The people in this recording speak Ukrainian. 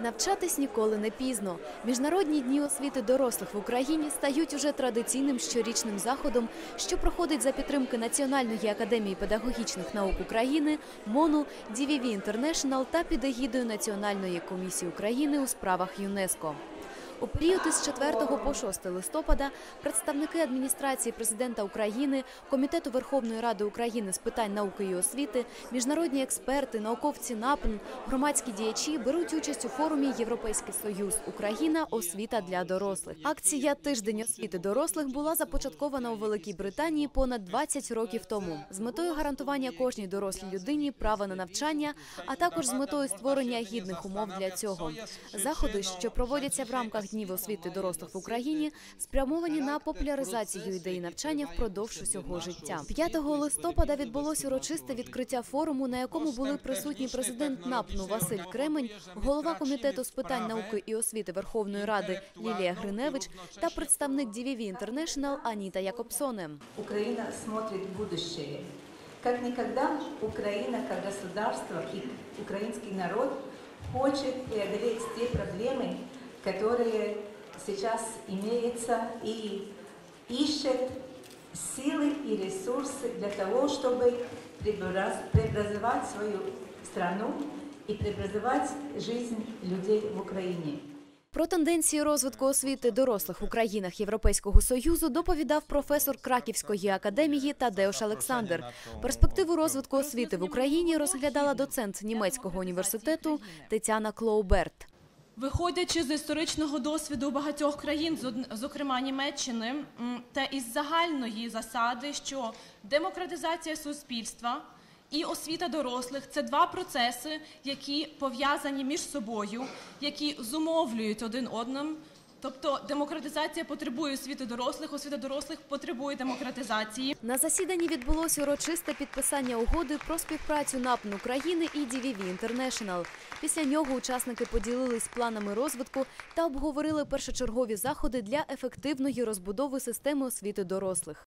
Навчатись ніколи не пізно. Міжнародні дні освіти дорослих в Україні стають уже традиційним щорічним заходом, що проходить за підтримки Національної академії педагогічних наук України, МОНу, DVV International та під егідою Національної комісії України у справах ЮНЕСКО. У період із 4 по 6 листопада представники адміністрації президента України, Комітету Верховної Ради України з питань науки і освіти, міжнародні експерти, науковці НАПН, громадські діячі беруть участь у форумі Європейський Союз Україна освіта для дорослих. Акція Тиждень освіти дорослих була започаткована у Великій Британії понад 20 років тому з метою гарантування кожній дорослій людині права на навчання, а також з метою створення гідних умов для цього. Заходи, що проводяться в рамках днів освіти дорослих в Україні, спрямовані на популяризацію ідеї навчання впродовж усього життя. 5 листопада відбулося урочисте відкриття форуму, на якому були присутні президент НАПНу Василь Кремень, голова комітету з питань науки і освіти Верховної Ради Лілія Гриневич та представник DVV International Аніта Якобсоне. Украина смотрит в будущее. Как никогда Украина как государство и украинский народ хочет преодолеть те проблемы, которые сейчас имеются и ищет силы и ресурсы для того, чтобы преобраз- преобразовать свою страну и преобразовать жизнь людей в Украине. Про тенденції розвитку освіти дорослих у країнах Європейського союзу доповідав професор Краківської академії Тадеуш Олександр. Перспективу розвитку освіти в Україні розглядала доцент німецького університету Тетяна Клоуберт. Виходячи з історичного досвіду багатьох країн, зокрема Німеччини, та із загальної засади, що демократизація суспільства і освіта дорослих це два процеси, які пов'язані між собою, які зумовлюють один одним. Тобто демократизація потребує освіти дорослих, освіта дорослих потребує демократизації. На засіданні відбулося урочисте підписання угоди про співпрацю НАПН України і DVV International. Після нього учасники поділились планами розвитку та обговорили першочергові заходи для ефективної розбудови системи освіти дорослих.